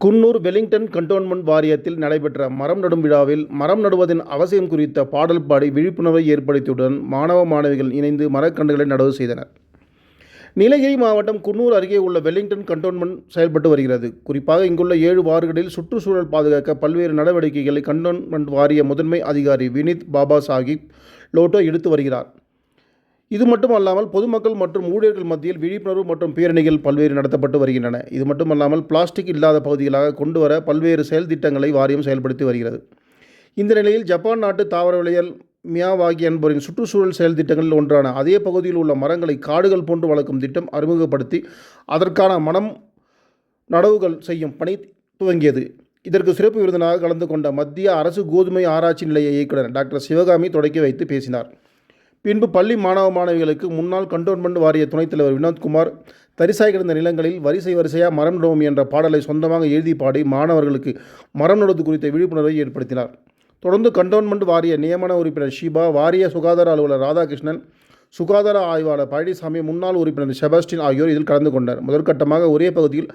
Coonoor Wellington cantonment வாரியத்தில் நடைபெற்ற மரம் நடும் விழாவில் மரம் நடுவதன் அவசியம் குறித்த பாடல் பாடி விழிப்புணர்வை ஏற்படுத்தியுடன் மாணவ மாணவிகள் இணைந்து மரக்கன்றுகளை நடவு செய்தனர். நீலகிரி மாவட்டம் குன்னூர் அருகே உள்ள வெலிங்டன் கண்டோன்மெண்ட் செயல்பட்டு வருகிறது. குறிப்பாக இங்குள்ள ஏழு வார்டுகளில் சுற்றுச்சூழல் பாதுகாக்க பல்வேறு நடவடிக்கைகளை கண்டோன்மெண்ட் வாரிய முதன்மை அதிகாரி வினித் பாபா சாஹிப் லோட்டோ எடுத்து வருகிறார். இது மட்டுமல்லாமல் பொதுமக்கள் மற்றும் ஊழியர்கள் மத்தியில் விழிப்புணர்வு மற்றும் பேரணிகள் பல்வேறு நடத்தப்பட்டு வருகின்றன. இது மட்டுமல்லாமல் பிளாஸ்டிக் இல்லாத பகுதிகளாக கொண்டு வர பல்வேறு செயல் திட்டங்களை வாரியம் செயல்படுத்தி வருகிறது. இந்த நிலையில் ஜப்பான் நாட்டு தாவரவியல் மியாவாகி என்பவரின் சுற்றுச்சூழல் செயல் திட்டங்களில் ஒன்றான அதே பகுதியில் உள்ள மரங்களை காடுகள் போன்று வளர்க்கும் திட்டம் அறிமுகப்படுத்தி அதற்கான மனம் நடவுகள் செய்யும் பணி துவங்கியது. இதற்கு சிறப்பு விருந்தினராக கலந்து கொண்ட மத்திய அரசு கோதுமை ஆராய்ச்சி நிலைய இயக்குனர் டாக்டர் சிவகாமி தொடக்கி வைத்து பேசினார். பின்பு பள்ளி மாணவ மாணவிகளுக்கு முன்னாள் கண்டோன்மெண்ட் வாரிய துணைத் தலைவர் வினோத்குமார் தரிசாய் கிடந்த நிலங்களில் வரிசை வரிசையாக மரம் நடுவோம் என்ற பாடலை சொந்தமாக எழுதி பாடி மாணவர்களுக்கு மரம் நடுவது குறித்த விழிப்புணர்வை ஏற்படுத்தினார். தொடர்ந்து கண்டோன்மெண்ட் வாரிய நியமன உறுப்பினர் ஷிபா வாரிய சுகாதார அலுவலர் ராதாகிருஷ்ணன் சுகாதார ஆய்வாளர் பழனிசாமி முன்னாள் உறுப்பினர் செபாஸ்டின் ஆகியோர் இதில் கலந்து கொண்டனர். முதற்கட்டமாக ஒரே பகுதியில்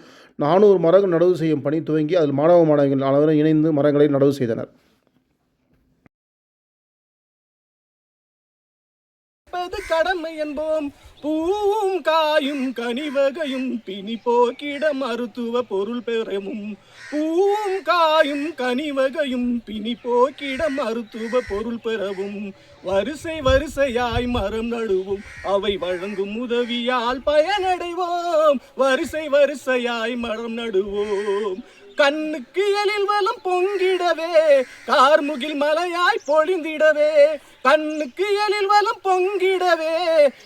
நானூறு மரங்கள் நடவு செய்யும் பணி துவங்கி அதில் மாணவ மாணவிகள் அனைவரும் இணைந்து மரங்களை நடவு செய்தனர். காப்பது கடமை என்போம். பூவும் காயும் கனிவகையும் பிணி போக்கிட மருத்துவ பொருள் பெறவும். பூவும் காயும் கனிவகையும் பிணி போக்கிட மருத்துவ பொருள் பெறவும். வரிசை வரிசையாய் மரம் நடுவோம். அவை வழங்கும் உதவியால் பயனடைவோம். வரிசை வரிசையாய் மரம் நடுவோம். கண்ணுக்கு எழில் வலம் பொங்கிடவே கார்முகில் மலையாய் பொழிந்திடவே. கண்ணுக்கு எழில் வலம் பொங்கிடவே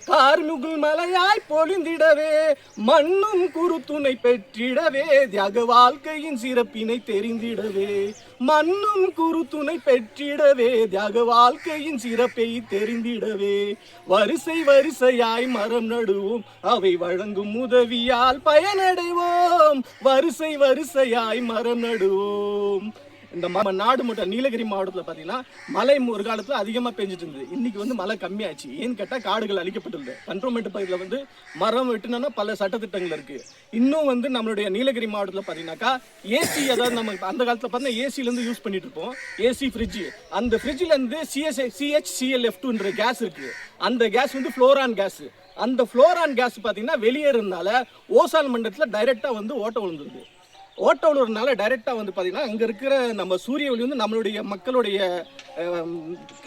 கார்முகில் மலையாய் பொழிந்திடவே. மண்ணும் குருத்துணை பெற்றிடவே தியாக வாழ்க்கையின் சிறப்பினை தெரிந்திடவே. மன்னும் குரு துணை பெற்றிடவே தியாக வாழ்க்கையின் சிறப்பை தெரிந்திடவே. வரிசை வரிசையாய் மரம் நடுவோம் அவை வழங்கும் உதவியால் பயனடைவோம். வரிசை வரிசையாய் மரம் நடுவோம். இந்த ம- நாடு மட்டும் நீலகிரி மாவட்டத்தில் பார்த்தீங்கன்னா மழை ஒரு காலத்தில் அதிகமாக பெஞ்சிட்டு இருந்தது. இன்னைக்கு வந்து மழை கம்மியாச்சு. ஏன்னு கேட்டால் காடுகள் அழிக்கப்பட்டுள்ளது. கண்ட்ரோல்மெண்ட் பகுதியில் வந்து மரம் வெட்டினா பல சட்டத்திட்டங்கள் இருக்குது இன்னும் வந்து நம்மளுடைய நீலகிரி மாவட்டத்தில் பார்த்தீங்கன்னாக்கா ஏசி அதாவது நம்ம அந்த காலத்தில் பார்த்தீங்கன்னா ஏசிலேருந்து யூஸ் பண்ணிட்டு இருப்போம். ஏசி ஃப்ரிட்ஜ் அந்த ஃப்ரிட்ஜிலேருந்து இருந்து சிஎஸ் எஃப் டூன்ற கேஸ் இருக்குது அந்த கேஸ் வந்து ஃப்ளோரான் கேஸ் அந்த ஃப்ளோரான் கேஸ் பார்த்தீங்கன்னா வெளியேறதுனால ஓசான் மண்டலத்தில் டைரெக்டாக வந்து ஓட்ட விழுந்துருது ஓட்ட டைரெக்டாக வந்து பார்த்தீங்கன்னா அங்கே இருக்கிற நம்ம சூரிய ஒளி வந்து நம்மளுடைய மக்களுடைய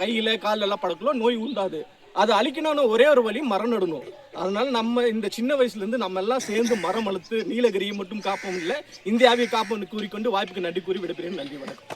கையில் காலில் எல்லாம் படக்குள்ள நோய் உண்டாது. அதை அழிக்கணும்னு ஒரே ஒரு வழி மரம் நடணும். அதனால நம்ம இந்த சின்ன வயசுலேருந்து நம்ம எல்லாம் சேர்ந்து மரம் வளர்த்து நீலகிரியை மட்டும் காப்போம் இல்லை இந்தியாவை காப்போம்னு கூறிக்கொண்டு வாய்ப்புக்கு நன்றி கூறி விடைபெறுகிறேன். நன்றி வணக்கம்.